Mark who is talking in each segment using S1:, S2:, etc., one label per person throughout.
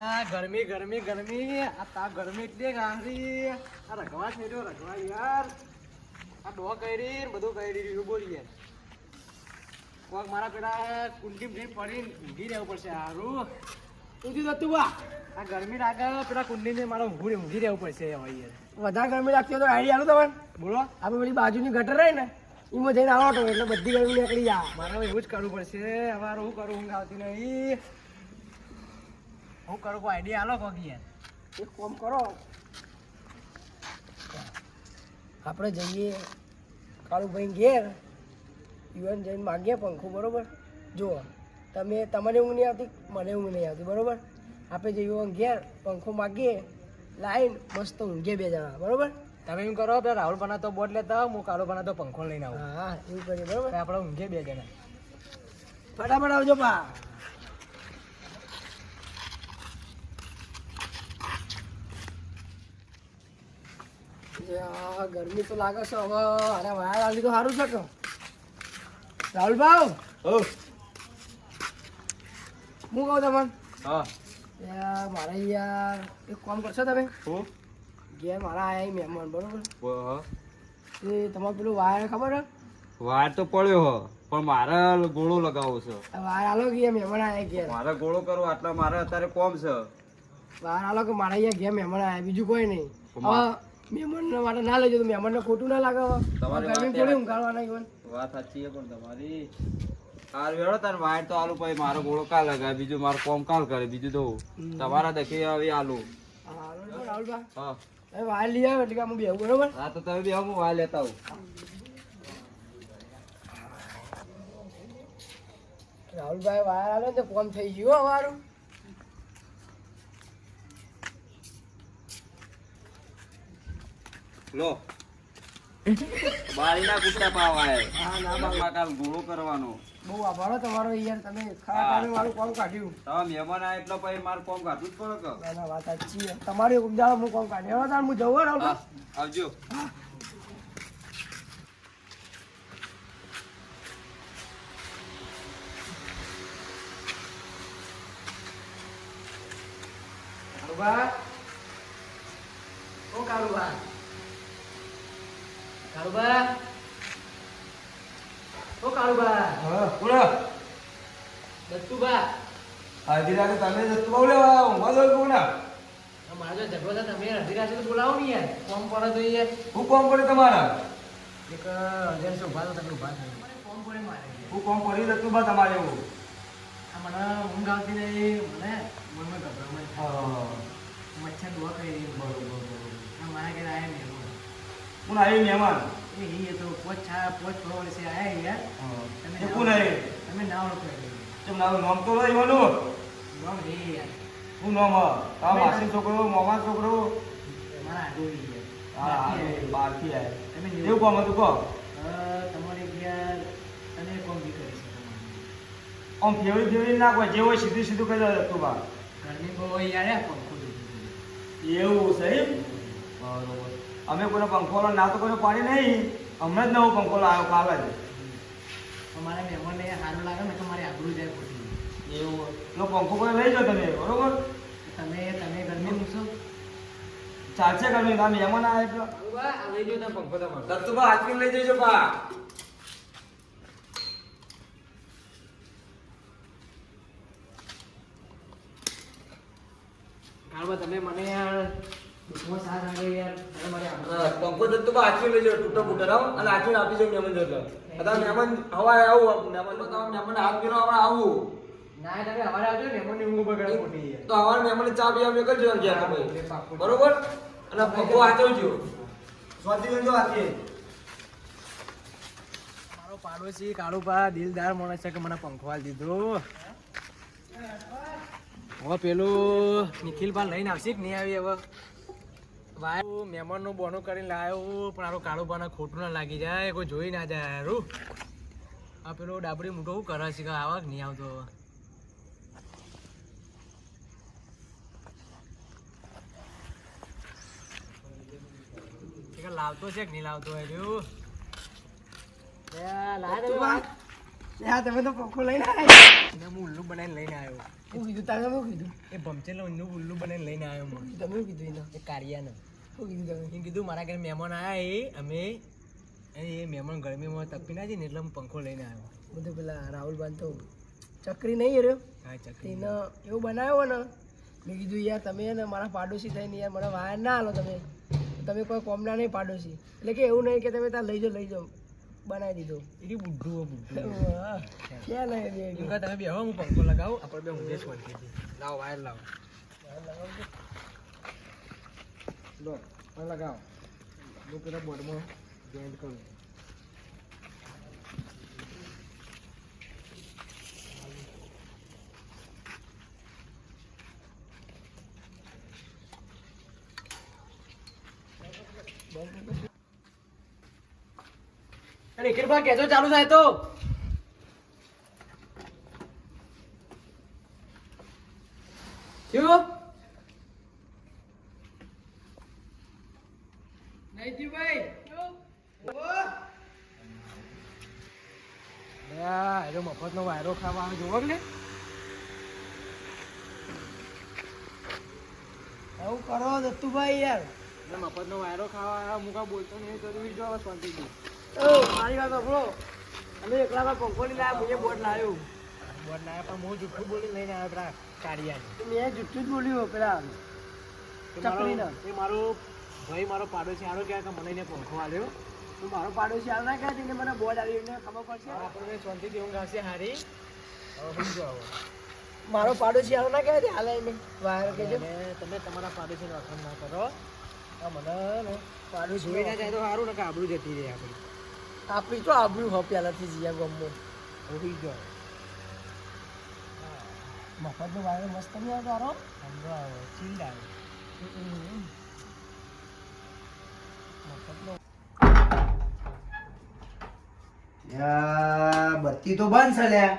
S1: ગરમી ગરમી ગરમી. આ તા ગરમી એટલી ગાંધી આ રગવા છે રગવા યાર. આ ડો કરી બધું કરી રહ્યું બોલીએ. કોક મારા પેલા કુંડી ભીડ પડીને ઊંઘી રહેવું પડશે સારું ઊંઘી જતું વા આ. ગરમી લાગે પેલા કુંડી ને મારે ઊંઘી ઊંઘી રહેવું પડશે હવે યાર.
S2: વધારે ગરમી લાગતી હોય તો આઈડિયા આલો તમને
S1: બોલો.
S2: આપણે પેલી બાજુની ગટર રહી ને એમાં જઈને આવો તો એટલે બધી ગરમી નીકળી જાય.
S1: મારે એવું જ કરવું પડશે હવે હું શું કરું ઊંઘ આવતી નહીં. હું કરું કોઈ આઈડિયા આલો કોક યાર.
S2: એક કોમ કરો. આપણે જઈએ કાળુભાઈ ઘેર યુવાન જઈને માગીએ પંખો બરોબર? જુઓ તમે તમને ઊંઘ નહીં આવતી મને ઊંઘ નહીં આવતી બરાબર? આપણે જઈએ યુવાન ઘેર પંખો માગીએ લાઈન મસ્ત ઊંઘે બે જણા બરાબર?
S1: તમે એમ કરો પેલા રાહુલ બનાવતો બોટ લેતા હું કાળો બનાવતો પંખો લઈને આવું.
S2: હા હા એવું કરીએ બરાબર?
S1: આપણે ઊંઘે બે જણા.
S2: ફટાફટ આવજો પા ગરમી તો લાગે છે હવે. અરે વાયર આવી તો સારું છે કે રાહુલ ભાવ હું કહું તમને?
S1: હા.
S2: યાર મારે યાર એક કામ કરશો તમે?
S1: હું.
S2: ઘેર મારા આયા મહેમાન બરોબર? એ તમારે પેલું વાયર ખબર હે
S3: વાયર તો પડ્યો હ પણ મારે ગોળો લગાવો છે.
S2: વાયર આલો કે અહીંયા મહેમાન આયા ઘેર?
S3: મારે ગોળો કરો આટલા મારે અત્યારે કોમ છે.
S2: વાયર આલો કે મારા અહીંયા ઘેર મહેમાન આયા બીજું કોઈ નહીં.
S3: મા-
S2: માટે ના લેજો તો મહેમાનને ખોટું ના લાગે
S3: તમારે વાત
S2: થોડી ઊંઘાડવાના ઈવન.
S3: વાત સાચી છે પણ તમારી. હાર વેળો તાર વાયર તો આલુ પછી મારો ગોળો કાલ લગાવે બીજું મારું કોમ કાલ કરે બીજું તો તમારા દેખે હવે આલુ.
S2: હા,
S3: હા.
S2: વાયર લઈ આવ્યો એટલે આમ બેહું બરોબર?
S3: હા તો તમે બી હું વાયર લેતા આવું.
S2: રાહુલભાઈ વાયર આવે ને તો કોમ થઈ ગયું અમારું.
S3: લો. બારીના પાવાય
S2: હા ના
S3: આમાં કાલ ગોળો કરવાનો.
S2: બહુ આભાર તમારો યાર તમે ખાવાનું મારું કોમ કાઢ્યું.
S3: તમે મહેમાન આ એટલે પછી મારું કોમ કાઢવું જ પડે કે?
S2: ના વાત સાચી છે. તમારું એક હું કોમ કાઢ્યો તાર હું જવું હો
S3: આવજો.
S2: કાળુભા ઓ કાળુભા ઓ કાળુભા
S3: બોલો.
S2: દત્તુભા
S3: અડધી રાતે તમે જતું બહુ લેવા ઊંઘવા દો કોના?
S2: મારો જો ઝઘડો છે તમે અડધી રાતે તો બોલાવો ને યાર. કોમ પડે તો યાર.
S3: હું કોમ પડે તમારા?
S2: એક હજાર ઊભા તો તમે ઊભા થાય મને પડે મારે.
S3: હું કોમ કરી જતું તમારે એવું.
S2: આ મને ઊંઘ આવતી મને મનમાં ગભરામણ મચ્છર દુઆ કરી બરોબર આ મારા ઘરે આયા
S3: હું આવી મહેમાન.
S2: એ તો પોચ છા પોચ છ છે આયા યાર. તમે
S3: કોણ આવી
S2: તમે ના ઓળખો એટલે.
S3: ચમ નામ નામ તો લઈ વાનું
S2: નામ રે યાર.
S3: હું નામ આ માસી છોકરો મોમા છોકરો.
S2: મારા યાર
S3: હા
S2: આયા.
S3: આય
S2: તમે
S3: એવું કોમ હતું કહો
S2: તમારે ઘેર તમે કોમ બી કરી શકો
S3: આમ ફેવરી ફેવરી ના કોઈ જે હોય સીધું સીધું કહી દે તું બા.
S2: ઘરની બહુ યાર આ પંખો
S3: એવું સાહેબ બરોબર. અમે કોઈનો પંખો ના તો કોઈ પાડી નહીં. હમણાં જ નવો પંખો લાવ્યો કાલે જ.
S2: અમારા મહેમાનને સારું લાગે ને તમારી આબરૂ જાય ખોટી
S3: એવું લો પંખો કોઈ લઈ જાઓ તમે બરોબર?
S2: તમે તમે ગરમી મૂકશો?
S3: ચાલશે ગમે ના મહેમાન આવે એટલે
S2: લઈ લો ને પંખો તમારો.
S3: દત્તુબા આઈસ્ક્રીમ લઈ જજો બા
S2: કાળવા તમે મને યાર
S4: પંખો દત્તુ હાચવી લેજો તૂટો ફૂટો રાવ અને હાચવીને આપી જો મહેમાન આવું મહેમાન તો મહેમાન આવું
S2: ના
S4: તો બરોબર અને પંખો હાચવજો સ્વાતિ લેજો હાથે
S1: મારો પાડોશી કાળુભા દિલદાર માણસ છે કે મને પંખો આલ દીધો હવે પેલું નિખિલભા લઈને આવશે કે નહીં આવી હવે? ભાઈ મહેમાનનું બોનું કરીને લાવ્યો પણ આરો કાળુપાને ખોટું ના લાગી જાય કોઈ જોઈ ના જાય હારું. આ પેલો ડાબરી મોટો શું કરે છે? કે આવા નહીં આવતો. લાવતો છે કે નહીં લાવતો હજુ
S2: તમે? તો પંખો લઈને આવ્યો
S1: હું ઉલ્લુ બનાવીને લઈને આવ્યો
S2: હું કીધું તમે કીધું?
S1: એ ભમચેલો ઉલ્લુ બનાવીને લઈને આવ્યો
S2: તમે કીધું
S1: એ કારિયાને.
S2: શું કીધું
S1: કીધું મારા ઘરે મહેમાન આવ્યા એ અમે એ એ મહેમાન ગરમીમાં તપી ના જઈને એટલે હું પંખો લઈને આવ્યો.
S2: બધું પેલા રાહુલ બાન તો ચકરી નહીં રહ્યો
S1: હા ચકરી
S2: એવું બનાવ્યો ને મેં કીધું યાર તમે ને મારા પાડોશી થઈને યાર મને વાયર ના હાલો તમે. તમે કોઈ કોમના નહીં પાડોશી. એટલે કે એવું નહીં કે તમે ત્યાં લઈ જાઓ લઈ જાઓ. બનાવી દીધો.
S1: એરી બુઢું હો બુઢું.
S2: ક્યાં નહીં
S1: તમે બેહો હું પંખો લગાવું આપણે બે શાંતિથી લાવો વાયર લાવો. લો પણ લગાવો. હું પેલા બોર્ડમાં જોઈન્ટ કરું. અરે કિરપા કેજો ચાલુ થાય તો. એનો મફતનો વાયરો ખાવા આવે જોવો ને
S2: આવું કરો દત્તુભાઈ યાર.
S1: મફતનો વાયરો ખાવા મુકા બોલતો નહીં જરૂરી જો શાંતિથી
S2: ઓ મારી વાત સાંભળો. અમે એકલા પંખો નહીં લાવ્યા મુજે બોટ લાવ્યો.
S1: બોટ લાવ્યા પણ હું જુઠ્ઠું બોલી લઈને આવ્યો પેલા
S2: તો મેં જુઠ્ઠું જ બોલ્યું પેલા
S1: મારો- એ મારો ભાઈ મારો પાડોશી આરો કે મને એને પંખો
S2: આવ્યો મારો પાડોશી ના કહે તેને મને બોર્ડ આવી એને ખબર પડશે?
S1: આપણે શાંતિથી ઊંઘ ગાશે હારી આવો
S2: મારો પાડોશી હાલ ના કહે હાલે એને વાયર કેજો.
S1: તમે તમારા પાડોશીને વખાણ ના કરો. આ મને ને
S2: પાડોશી
S1: જોઈ ના જાય તો સારું ને કે આબરૂ જતી રહે આપણી.
S2: આપણી તો આબરું હો પહેલાથી જીયા ગમો.
S1: હોઈ ગયો
S2: મફતનો વાયર મસ્ત નહીં આવતો હારો
S1: સમજો આવો ચીલ આવે.
S3: યા, બત્તી તો બંધ છે લ્યા.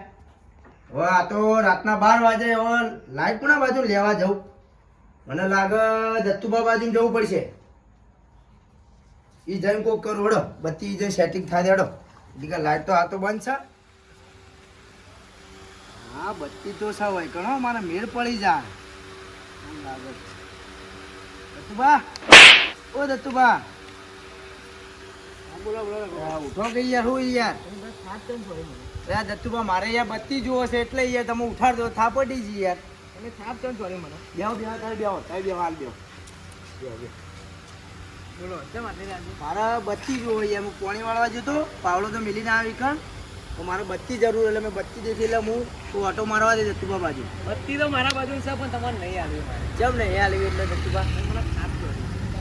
S3: હવે આ તો રાતના બાર વાગે હવે લાઈટ કોના બાજુ લેવા જવું? મને લાગે દત્તુબા બાજુ જવું પડશે. એ જઈને કોક કરો, હડો. બત્તી જે સેટિંગ થાય હડો. એટલે લાઈટ તો આ તો બંધ છે. હા, બત્તી તો છે હોય કણો મારે મેળ પડી જાય. લાગે. દત્તુબા ઓ દત્તુબા ઉઠો કે યાર હું યાર.
S1: સાત કેમ મને
S3: યાર દત્તુભા મારે યાર બત્તી જુઓ છે એટલે યાર તમે ઉઠાડ દો થાપડી જી યાર.
S1: એટલે થાપ કેમ પડે મને?
S3: બેહો બેહો તારે બેહો તારે બેહો હાલ બેહો.
S1: બોલો
S3: મારે બત્તી જુઓ યાર હું પોણી વાળવા જતો પાવડો તો મિલીને આવી કણ તો મારે બત્તી જરૂર એટલે મેં બત્તી દેખી એટલે હું તું ઓટો મારવા દે દત્તુબા બાજુ.
S1: બત્તી તો મારા બાજુ છે પણ તમારે નહીં આવી જમ
S3: કેમ ને યાર આવી એટલે દત્તુબા?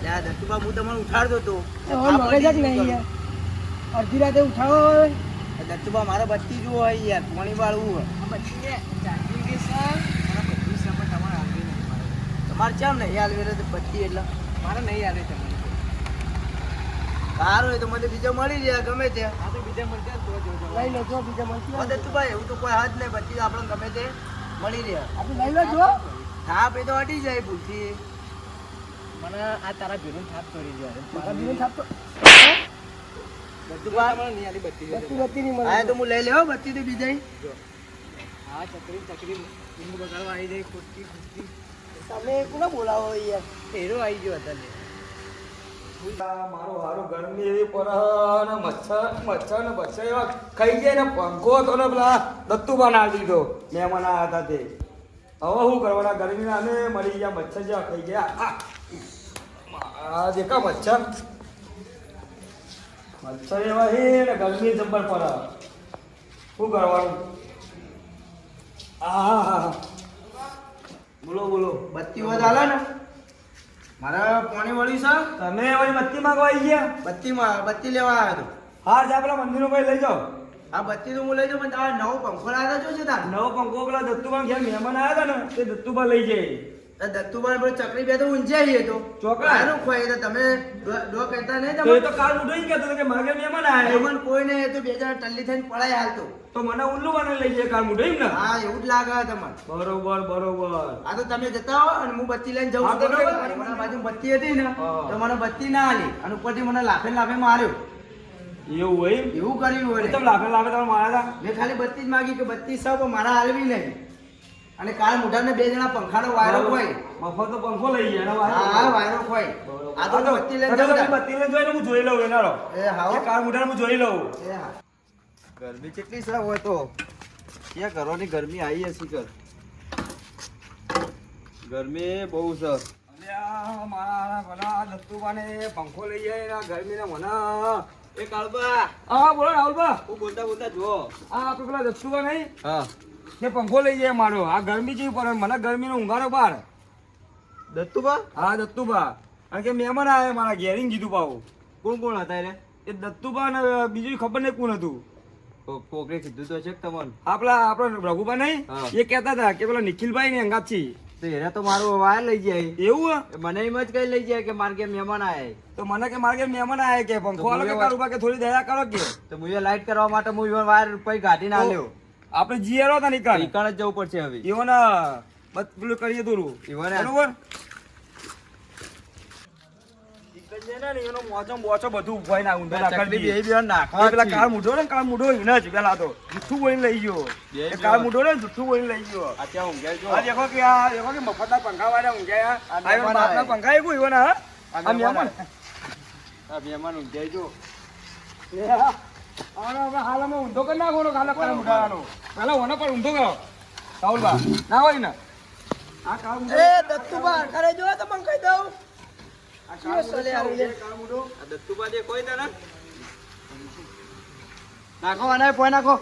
S3: હું તમને ઉઠાડતો
S2: અડધી રાતે ઉઠાવો હવે.
S3: મારે બત્તી જુઓ હોય યાર પોણી વાળવું
S1: તમારે નહીં
S3: બત્તી એટલે?
S1: મારે નહીં તમને.
S3: સારું તો મને બીજા મળી જાય ગમે તે.
S1: આ તો બીજા મળશે તો જોજો.
S2: લઈ લો જો બીજા મળતી
S3: દત્તુભાઈ એવું તો કોઈ હાથ નહીં બત્તી આપણે ગમે તે મળી રહે.
S2: આપણે લઈ લો જો
S3: થાપ એ તો હટી જાય ભૂલથી.
S1: આ તારા ભીનું થાપ કરી દે
S2: મારા બીજું થાપતો
S3: બધું
S1: મને નહીં આલી બત્તી
S2: બત્તી બત્તી નહીં મળે.
S3: તો હું લઈ લેવો બત્તી તો બીજા
S1: હા ચકરી ચકરી ઊંઘ બગાડવા આવી જાય ખોટકી ખોટકી
S2: તમે કોને બોલાવો યાર?
S1: હેરો આવી ગયો અત્યારે
S4: મારો હારો ગરમી એવી પડે મચ્છર મચ્છર ને મચ્છર એવા ખાઈ જાય ને પંખો હતો ને પેલા દત્તુ બનાવી દીધો. મહેમાન આવ્યા હતા તે. હવે શું કરવાના ગરમીના અને મરી ગયા મચ્છર જેવા ખાઈ ગયા. આ દેખા મચ્છર. મચ્છર એવા હે ને ગરમી જબ્બર પડે શું કરવાનું? આ
S3: બોલો બોલો. બત્તી વધ હાલે ને? મારે પાણી વળી છે.
S4: તમે વળી બત્તી માંગવા આવી ગયા?
S3: બત્તીમાં બત્તી લેવા આવ્યો હતો
S4: હા જા પેલા મંદિરમાં ભાઈ લઈ જાઓ.
S3: આ બત્તી તો હું લઈ જાઉં પણ તમારે નવો પંખો લાવ્યો છો છે તાર?
S4: નવો પંખો પેલા દત્તુબા ઘેર મહેમાન આવ્યા હતા ને તે દત્તુબા લઈ જાય.
S3: દત્તુભાઈ પર ચકરી બે તો ગયો તો
S4: ચોકડા?
S3: આનું ખોય તો તમે ડો- કહેતા નહીં
S4: તો
S3: તમે
S4: તો કાલ ઉઠો કહેતો હતો કે માગે મહેમાન આવ્યા
S3: મહેમાન કોઈ નહીં તો બે જણા ટલ્લી થઈને પડાય હાલતો.
S4: તો મને ઉલ્લુ બને લઈ જાય કાલ ઉઠો ને?
S3: હા એવું જ લાગે તમને. તમારે
S4: બરોબર બરોબર.
S3: આ તો તમે જતા હો અને હું બત્તી લઈને જઉં બરોબર? મારી બાજુ બત્તી હતી ને તો મને બત્તી ના આલી અને ઉપરથી મને લાફે લાફે માર્યો.
S4: એવું હોય?
S3: એવું કર્યું હોય
S4: તમે લાગે લાગે તમે મારા હતા?
S3: મેં ખાલી બત્તી જ માગી કે બત્તી સૌ પણ મારા હાલવી નહીં.
S5: અને કાલ મોઢાને બે જણા પંખાનો વાયરો હોય
S4: મફતનો પંખો લઈ જાય
S5: હા વાયરો હોય આ તો બત્તી લઈને તા.
S4: બત્તી લઈને જોઈને હું જોઈ લઉં એનારો.
S5: એ હા
S4: કાલ કાર હું જોઈ લઉં.
S5: એ હા.
S3: ગરમી કેટલી છે હોય તો? ક્યાં કરવાની ગરમી આવી હશે કર ગરમી બહુ સર
S4: અલ્યા, મારા ભલા દત્તુબાને પંખો લઈ જાય ગરમીને મને
S3: એ કાળબા
S4: હા બોલો રાહુલબા
S3: હું બોલતા બોલતા જો
S4: આ આપણે પેલા દત્તુબા નહીં?
S3: હા.
S4: તે પંખો લઈ જાય મારો. આ ગરમી જેવી પડે. મને ગરમીનો ઊંઘારો બાર.
S3: દત્તુબા
S4: હા દત્તુબા કારણ કે મહેમાન આવ્યા મારા ઘેરીને કીધું પાવું
S3: કોણ કોણ હતા એને
S4: એ દત્તુબા ને બીજું ખબર નહીં કોણ હતું.
S3: કોકરે કીધું તો છે તમને?
S4: આપણા આપણા રઘુબા નહીં? એ કહેતા હતા કે પેલા નિખિલભાઈ ને અંગાત છે
S3: તો એને તો મારું વાયર લઈ જાય.
S4: એવું?
S3: મને એમ જ કઈ લઈ જાય કે મારે કે મહેમાન આયા
S4: તો મને કે મારે ઘેર મહેમાન કે પંખો
S3: તો
S4: આલો કે કે થોડી દયા કરો કે.
S3: તો લાઈટ કરવા માટે હું ઈવન વાયર પછી ના આલ્યો.
S4: આપણે જીએરો હતા નિકાલ
S3: ઈકણ જ જવું પડશે હવે.
S4: બસ પેલું કરીએ થોડું.
S3: ઈવોને
S4: બરોબર ઈકણ છે ને એનો મોચો મોચો બધું ઉભાઈ ના ઊંધો કરી નાખવાનો કાલે કાળ મૂઢાવાનો પેલા ઓને પર ઊંધો કરો. રાહુલબા ના હોય ને? આ કાળ
S2: એ દત્તુબા ઘરે જો તો મને કહી દઉં.
S3: નાખો આને પોઈ નાખો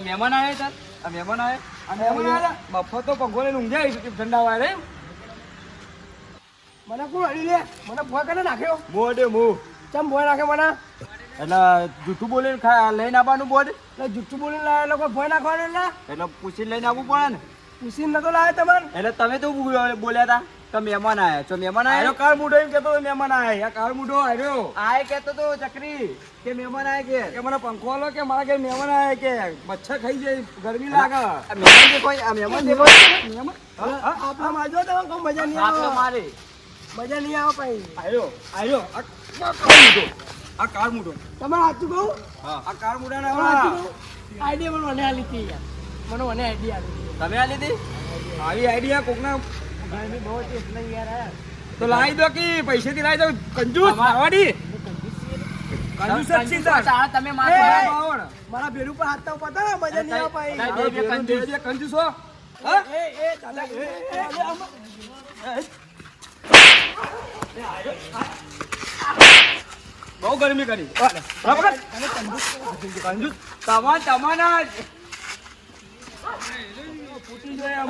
S4: મહેમાન આવ્યા હતા?
S3: મહેમાન
S4: આવ્યા મફત તો પંખો લઈને ઊંઘ્યા છે ઠંડા વાળે
S2: મને કોણ અડી લે મને ભોય કરે નાખ્યો
S3: બોડ મુ
S2: ચમ ભોય નાખે મને
S3: એટલે જૂઠું બોલીને લઈને આવવાનું બોર્ડ?
S2: એટલે જુઠ્ઠું બોલીને લાવે લોકો ભોય નાખવાનું એટલે?
S3: એટલે પૂછીને લઈને આવવું પડે ને.
S2: પૂછીને નતો લાવે તમારે
S3: એટલે તમે તો બોલ્યા હતા કે મહેમાન આયા છો મહેમાન
S4: આયો?
S3: આયા
S4: કાળ મૂઢો એમ કેતો મહેમાન આવ્યા આ કાળ મૂઢો આવ્યો
S3: આય કેતો તો ચકરી કે મહેમાન આયા કે?
S4: કે મને પંખો આલો કે મારા ઘરે મહેમાન આવ્યા કે? મચ્છર ખાઈ જાય ગરમી લાગે.
S3: મહેમાન દેખો કોઈ આ મહેમાન દેખો
S4: મહેમાન
S2: આપણા માજો તો કહું મજા નહીં આવે.
S3: મારે.
S2: મજા નહીં આવે ભાઈ.
S4: આવ્યો આવ્યો આ કાળ મૂઢો. આ કાર મૂઢો
S2: તમારે સાચું કહું?
S4: આ કાર મૂઢા ને
S2: આઈડિયા મને મને આલી હતી યાર. મને મને આઈડિયા આલી
S3: તમે આ લીધી?
S4: આવી આઈડિયા કોકના
S2: ગરમી બહુ ચેસ નહીં યાર
S4: તો લાવી દો કે પૈસેથી લાવી દો? કંજૂસ? મારવાડી? કંજૂસ જ છે તાર.
S3: તમે મારો
S2: મારા ભેડ ઉપર હાથ તો પતા મજા નહીં આવે ભાઈ.
S4: બે
S3: બે કંજૂસ.
S4: કંજૂસ હો. હા?
S2: એ એ દાદા એ, એ, આમાં-
S4: બહુ ગરમી કરી. કંજૂસ તમાર તમારા જ. ફૂટી જાય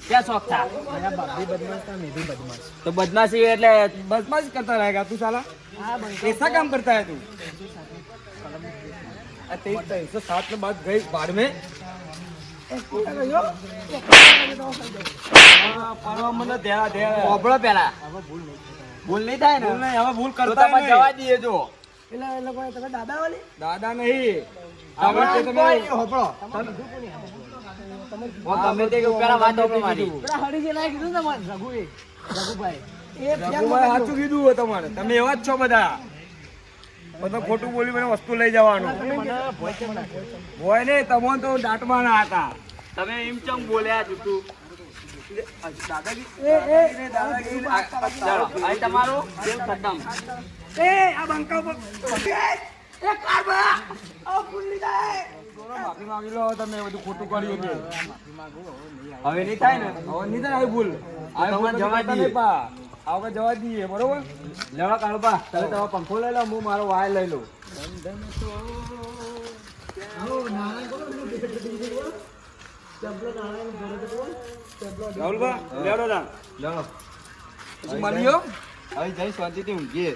S3: આ
S4: આમાં.
S3: કઈ ભૂલ થા
S4: કઈ ભૂલ કરી કરતા નહીં પા.
S3: દોઢ રૂપિયા વાળી
S4: નાવો માફી
S2: થાપલા માજો તમે કહી દો
S3: આ
S2: થાપલા
S3: કઈ
S2: માજો
S3: ભૂલ થાય રે
S4: તારો ભીડું તારો ભીડું.
S3: એ,
S4: તમે હમણાં હાથ પડવા માંડો
S2: જો ભાઈ આ બંકો
S3: ક્યાં શોખ થા તો બદમાશી એટલે
S4: બસમાં જ કરતા रहेगा તું साला ऐसा काम करता है तू तेईस तेईस सौ सात में बात गई बाढ़ में परवा મને ધ્યા ધ્યા
S3: ઓભળો પેલા ભૂલ નહીં થાય
S4: ભૂલ
S3: ને
S4: નહીં હવે ભૂલ
S3: તો
S4: કરતા
S3: તમે
S4: નહીં.
S3: જવા દઈએ જો
S2: પેલા એ લોકો તમે દાદા વાલી
S4: દાદા નહીં આ વખતે તમે
S3: હું ગમે તે પેલા વાત સાંભળો મારી.
S2: પેલા હરીજી કીધું તમારે રઘુએ રઘુભાઈ. એ
S4: રઘુભાઈ સાચું કીધું તમારે. તમે એવા જ છો બધા. બધા ખોટું બોલી મને વસ્તુ લઈ જવાનું. હોય ને તમે તો દાંતમાં હતા.
S3: તમે એમ ચમ બોલ્યા જૂઠું
S4: દાદાગીરી
S2: એ એ
S4: દાદાગીરી
S3: તમારું
S2: એ આ બંકા એ કારબા! આ ભૂલી જાય.
S4: માફી માંગી લો તમે બધું ખોટું કર્યું છે.
S3: હવે નહીં થાય ને?
S4: હવે નહીં થાય ભૂલ. આ
S3: જવા
S4: જવા
S3: દઈએ.
S4: જવા દઈએ બરોબર?
S3: લેવા કાળબા તમે તમારો પંખો લઈ લો હું મારો વાય લઈ લઉં.
S4: રાહુલભા લેવડો ના પછી મળીયો
S3: હવે જઈ શાંતિથી ઊંઘીએ.